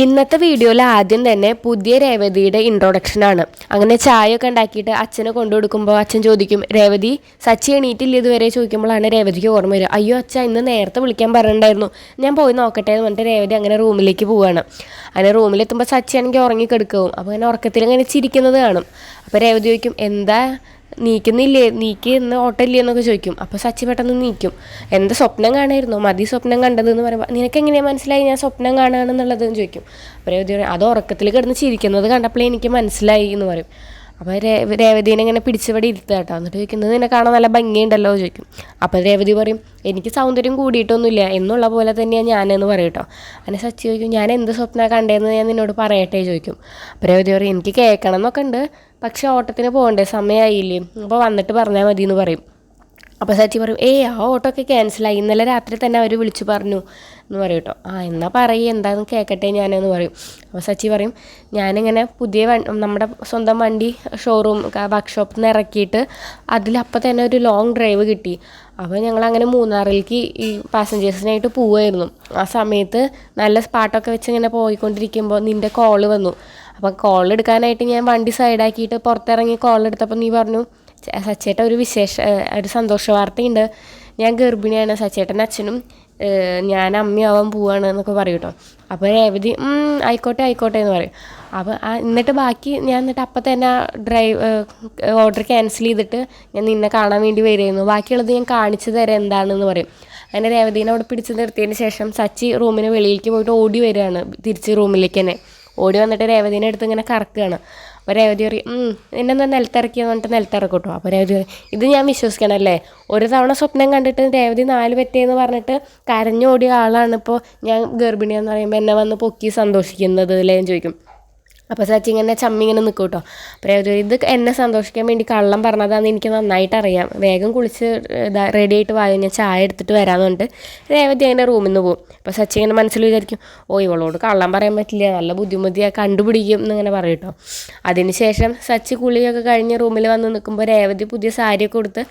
ഇന്നത്തെ വീഡിയോയിൽ ആദ്യം തന്നെ പുതിയ രേവതിയുടെ ഇൻട്രൊഡക്ഷൻ ആണ്. അങ്ങനെ ചായ ഒക്കെ ഉണ്ടാക്കിയിട്ട് അച്ഛനെ കൊണ്ടു കൊടുക്കുമ്പോൾ അച്ഛൻ ചോദിക്കും രേവതി സച്ചി എണീറ്റില്ല ഇതുവരെ? ചോദിക്കുമ്പോഴാണ് രേവതിക്ക് ഓർമ്മ വരിക. അയ്യോ അച്ഛ ഇന്ന് നേരത്തെ വിളിക്കാൻ പറഞ്ഞിട്ടുണ്ടായിരുന്നു. ഞാൻ പോയി നോക്കട്ടെ എന്ന് പറഞ്ഞിട്ട് രേവതി അങ്ങനെ റൂമിലേക്ക് പോവുകയാണ് അങ്ങനെ റൂമിലെത്തുമ്പോൾ സച്ചി ആണെങ്കിൽ ഉറങ്ങിക്കെടുക്കും. അപ്പോൾ അങ്ങനെ ഉറക്കത്തിൽ അങ്ങനെ ചിരിക്കുന്നത് കാണും. അപ്പോൾ രേവതി ചോദിക്കും എന്താ നീക്കുന്നില്ലേ? നീക്ക് ഇന്ന് ഓട്ടമില്ലേ എന്നൊക്കെ ചോദിക്കും. അപ്പോൾ സച്ചി പെട്ടെന്ന് നീക്കും. എന്താ സ്വപ്നം കാണായിരുന്നു? മതി സ്വപ്നം കണ്ടതെന്ന് പറയുമ്പോൾ നിനക്ക് എങ്ങനെയാണ് മനസ്സിലായി ഞാൻ സ്വപ്നം കാണുകയാണെന്നുള്ളതെന്ന് ചോദിക്കും. അപ്പോൾ അത് ഉറക്കത്തിൽ കിടന്ന് ചിരിക്കുന്നത് കണ്ടപ്പോഴേ എനിക്ക് മനസ്സിലായി എന്ന് പറയും. അപ്പോൾ രേവ രേവതീനെ ഇങ്ങനെ പിടിച്ചുപടി ഇരുത്തുക കേട്ടോ. എന്നിട്ട് ചോദിക്കുന്നത് നിന്നെ കാണാൻ നല്ല ഭംഗിയുണ്ടല്ലോ ചോദിക്കും. അപ്പോൾ രേവതി പറയും എനിക്ക് സൗന്ദര്യം കൂടിയിട്ടൊന്നുമില്ല. എന്നുള്ള പോലെ തന്നെയാണ് ഞാനെന്ന് പറയും കേട്ടോ. അങ്ങനെ സച്ചി ചോദിക്കും ഞാൻ എന്ത് സ്വപ്നമാണ് കണ്ടതെന്ന് ഞാൻ നിന്നോട് പറയട്ടെ? ചോദിക്കും. അപ്പോൾ രേവതി പറയും എനിക്ക് കേൾക്കണം എന്നൊക്കെ ഉണ്ട് പക്ഷേ ഓട്ടത്തിന് പോകണ്ടേ? സമയമായില്ലേ അപ്പോൾ വന്നിട്ട് പറഞ്ഞാൽ മതി എന്ന് പറയും. അപ്പോൾ സച്ചി പറയും ഏയ് ആ ഓട്ടോ ഒക്കെ ക്യാൻസലായി ഇന്നലെ രാത്രി തന്നെ അവർ വിളിച്ചു പറഞ്ഞു. എന്ന് പറയും കേട്ടോ. ആ എന്നാൽ പറയും എന്താണെന്ന് കേൾക്കട്ടെ ഞാനെന്ന് പറയും. അപ്പോൾ സച്ചി പറയും ഞാനിങ്ങനെ പുതിയ നമ്മുടെ സ്വന്തം വണ്ടി ഷോറൂം വർക്ക്ഷോപ്പിൽ നിന്ന് ഇറക്കിയിട്ട് അതിലപ്പോൾ തന്നെ ഒരു ലോങ് ഡ്രൈവ് കിട്ടി. അപ്പോൾ ഞങ്ങൾ അങ്ങനെ മൂന്നാറിലേക്ക് ഈ പാസഞ്ചേഴ്സിനായിട്ട് പോവുമായിരുന്നു ആ സമയത്ത് നല്ല സ്പാട്ടൊക്കെ വെച്ച് ഇങ്ങനെ പോയിക്കൊണ്ടിരിക്കുമ്പോൾ നിന്റെ കോൾ വന്നു. അപ്പോൾ കോൾ എടുക്കാനായിട്ട് ഞാൻ വണ്ടി സൈഡാക്കിയിട്ട് പുറത്തിറങ്ങി കോൾ എടുത്തപ്പോൾ നീ പറഞ്ഞു സച്ചേട്ട ഒരു വിശേഷ ഒരു സന്തോഷ വാർത്തയുണ്ട്. ഞാൻ ഗർഭിണിയാണ് സച്ചേട്ടന്റെ അച്ഛനും ഞാൻ അമ്മയാവാൻ പോവാണ് എന്നൊക്കെ പറയും കേട്ടോ. അപ്പോൾ രേവതി ആയിക്കോട്ടെ ആയിക്കോട്ടെ എന്ന് പറയും. അപ്പോൾ എന്നിട്ട് ബാക്കി ഞാൻ എന്നിട്ട് അപ്പം തന്നെ ഡ്രൈവ് ഓർഡർ ക്യാൻസൽ ചെയ്തിട്ട് ഞാൻ നിന്നെ കാണാൻ വേണ്ടി വരുമായിരുന്നു ബാക്കിയുള്ളത് ഞാൻ കാണിച്ചു തരാം എന്താണെന്ന് പറയും. അങ്ങനെ രേവതീനെ അവിടെ പിടിച്ച് നിർത്തിയതിന് ശേഷം സച്ചി റൂമിന് വെളിയിലേക്ക് പോയിട്ട് ഓടി വരികയാണ് തിരിച്ച് റൂമിലേക്ക് തന്നെ. ഓടി വന്നിട്ട് രേവതിനെ അടുത്ത് ഇങ്ങനെ കറക്കുകയാണ്. അപ്പോൾ രേവതി പറയും എന്നെ ഒന്ന് നിലത്തിറക്കിയെന്ന് പറഞ്ഞിട്ട് നിലത്തിറക്കും കേട്ടോ അപ്പോൾ രേവതി പറയും ഇത് ഞാൻ വിശ്വസിക്കണമല്ലേ ഒരു തവണ സ്വപ്നം കണ്ടിട്ട് രേവതി നാല് പറ്റിയെന്ന് പറഞ്ഞിട്ട് കരഞ്ഞോടിയ ആളാണ് ഇപ്പോൾ ഞാൻ ഗർഭിണിയെന്ന് പറയുമ്പോൾ എന്നെ വന്ന് പൊക്കി സന്തോഷിക്കുന്നത് അല്ലേ ചോദിക്കും. അപ്പോൾ സച്ചി ഇങ്ങനെ ചമ്മി ഇങ്ങനെ നിൽക്കും കേട്ടോ. അപ്പോൾ ഇത് എന്നെ സന്തോഷിക്കാൻ വേണ്ടി കള്ളം പറഞ്ഞതാന്ന് എനിക്ക് നന്നായിട്ട് അറിയാം. വേഗം കുളിച്ച് ഇതാ റെഡി ആയിട്ട് വായു ഞാൻ ചായ എടുത്തിട്ട് വരാമെന്ന് പറഞ്ഞിട്ട് രേവതി അതിന്റെ റൂമിൽ നിന്ന് പോകും അപ്പോൾ സച്ചി ഇങ്ങനെ മനസ്സിൽ വിചാരിക്കും ഓ ഇവളോട് കള്ളം പറയാൻ പറ്റില്ല നല്ല ബുദ്ധിമുട്ടിയാണ് കണ്ടുപിടിക്കും എന്നിങ്ങനെ പറയും കേട്ടോ. അതിനുശേഷം സച്ചി കുളിയൊക്കെ കഴിഞ്ഞ് റൂമിൽ വന്ന് നിൽക്കുമ്പോൾ രേവതി പുതിയ സാരിയൊക്കെ കൊടുത്ത്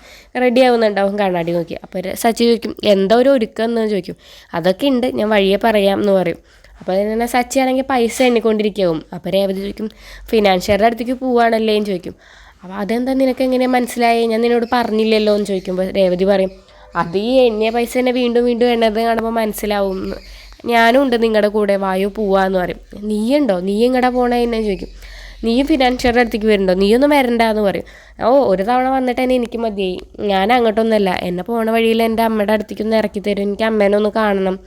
റെഡി ആവുന്നുണ്ടാവും കണ്ണാടി നോക്കി. അപ്പോൾ സച്ചി ചോദിക്കും എന്താ ഒരു ഒരുക്കം? എന്ന് ചോദിക്കും. അതൊക്കെ ഉണ്ട് ഞാൻ വഴിയെ പറയാം എന്ന് പറയും. അപ്പോൾ അതിനെ സച്ചി ആണെങ്കിൽ പൈസ എണ്ണിക്കൊണ്ടിരിക്കും. അപ്പോൾ രേവതി ചോദിക്കും ഫിനാൻഷ്യറുടെ അടുത്തേക്ക് പോവുകയാണല്ലേ എന്ന് ചോദിക്കും. അപ്പോൾ അതെന്താ നിനക്ക് എങ്ങനെയാണ് മനസ്സിലായി? ഞാൻ നിന്നോട് പറഞ്ഞില്ലല്ലോ എന്ന് ചോദിക്കുമ്പോൾ രേവതി പറയും അത് ഈ എണ്ണിയ പൈസ തന്നെ വീണ്ടും വീണ്ടും എണ്ണത് കാണുമ്പോൾ മനസ്സിലാവും. ഞാനും ഉണ്ട് നിങ്ങളുടെ കൂടെ. വായു പോവാന്ന് പറയും. നീയുണ്ടോ? നീ ഇങ്ങടെ പോണേ? എന്നെ ചോദിക്കും. നീയും ഫിനാൻഷ്യറുടെ അടുത്തേക്ക് വരുന്നുണ്ടോ നീയൊന്നും വരണ്ട എന്ന് പറയും. ഓ ഒരു തവണ വന്നിട്ട് തന്നെ എനിക്ക് മതിയായി. ഞാൻ അങ്ങോട്ടൊന്നുമല്ല. എന്നെ പോണ വഴിയിൽ എന്റെ അമ്മയുടെ അടുത്തേക്കൊന്ന് ഇറക്കി തരും. എനിക്ക് അമ്മേനെ ഒന്ന് കാണണം.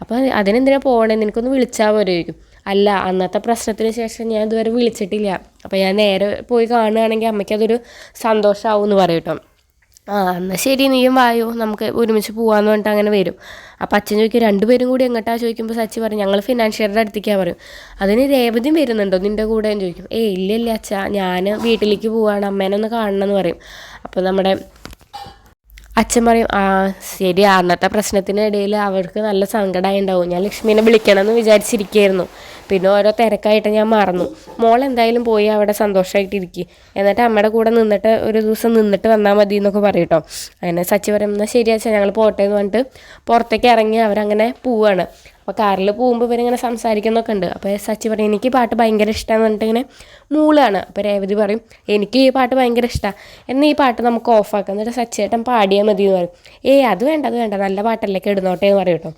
അപ്പോൾ അതിനെന്തിനാ പോകണേ നിനക്കൊന്ന് വിളിച്ചാൽ പോരായിരിക്കും അല്ല അന്നത്തെ പ്രശ്നത്തിന് ശേഷം ഞാൻ ഇതുവരെ വിളിച്ചിട്ടില്ല. അപ്പോൾ ഞാൻ നേരെ പോയി കാണുകയാണെങ്കിൽ അമ്മയ്ക്ക് അതൊരു സന്തോഷമാവും എന്ന് പറയും കേട്ടോ. ആ എന്നാൽ ശരി നീയും വായോ. നമുക്ക് ഒരുമിച്ച് പോകാമെന്ന് പറഞ്ഞിട്ട് അങ്ങനെ വരും. അപ്പോൾ അച്ഛൻ ചോദിക്കും രണ്ടുപേരും കൂടി എങ്ങോട്ടാ? ചോദിക്കുമ്പോൾ സച്ചി പറയും ഞങ്ങൾ ഫിനാൻഷ്യറുടെ അടുത്തേക്കാണ് പറയും. അതിന് രേവതിയും വരുന്നുണ്ടോ നിന്റെ കൂടെ എന്ന് ചോദിക്കും. ഏയ് ഇല്ല ഇല്ല അച്ഛാ ഞാൻ വീട്ടിലേക്ക് പോവാണ് അമ്മേനെ ഒന്ന് കാണണം എന്ന് പറയും. അപ്പോൾ നമ്മുടെ അച്ഛൻ പറയും ആ ശരി അന്നത്തെ പ്രശ്നത്തിനിടയിൽ അവർക്ക് നല്ല സങ്കടമായി ഉണ്ടാവും ഞാൻ ലക്ഷ്മീനെ വിളിക്കണമെന്ന് വിചാരിച്ചിരിക്കുകയായിരുന്നു പിന്നെ ഓരോ തിരക്കായിട്ട് ഞാൻ മറന്നു. മോൾ എന്തായാലും പോയി അവിടെ സന്തോഷമായിട്ടിരിക്കും എന്നിട്ട് അമ്മയുടെ കൂടെ നിന്നിട്ട് ഒരു ദിവസം നിന്നിട്ട് വന്നാൽ മതി എന്നൊക്കെ പറയും അങ്ങനെ സച്ചി പറയും എന്നാൽ ശരി ഞങ്ങൾ പോട്ടെ എന്ന് പറഞ്ഞിട്ട് പുറത്തേക്ക് ഇറങ്ങി അവരങ്ങനെ പോവാണ്. അപ്പോൾ കാറിൽ പോകുമ്പോൾ ഇവരിങ്ങനെ സംസാരിക്കുന്നൊക്കെ ഉണ്ട്. അപ്പോൾ സച്ചി പറയും എനിക്ക് പാട്ട് ഭയങ്കര ഇഷ്ടമാണ് പറഞ്ഞിട്ട് ഇങ്ങനെ മൂളാണ്. അപ്പോൾ രേവതി പറയും എനിക്ക് ഈ പാട്ട് ഭയങ്കര ഇഷ്ടമാണ് എന്നാൽ ഈ പാട്ട് നമുക്ക് ഓഫാക്കാം. എന്നിട്ട് സച്ചിയേട്ടൻ പാടിയാൽ മതി എന്ന് പറയും. ഏയ് അത് വേണ്ട അത് വേണ്ട. നല്ല പാട്ടല്ലേ ഇടുന്നോട്ടെ എന്ന് പറയും കേട്ടോ.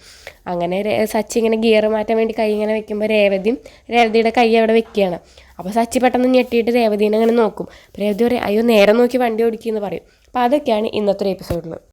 അങ്ങനെ സച്ചി ഇങ്ങനെ ഗിയർ മാറ്റാൻ വേണ്ടി കൈ ഇങ്ങനെ വെക്കുമ്പോൾ രേവതിയും രേവതിയുടെ കൈ അവിടെ വെക്കുകയാണ്. അപ്പോൾ സച്ചി പെട്ടെന്ന് ഞെട്ടിയിട്ട് രേവതിനെ അങ്ങനെ നോക്കും. അപ്പോൾ രേവതി പറയും അയ്യോ നേരെ നോക്കി വണ്ടി ഓടിക്കുമെന്ന് പറയും. അപ്പോൾ അതൊക്കെയാണ് ഇന്നത്തെ എപ്പിസോഡിൽ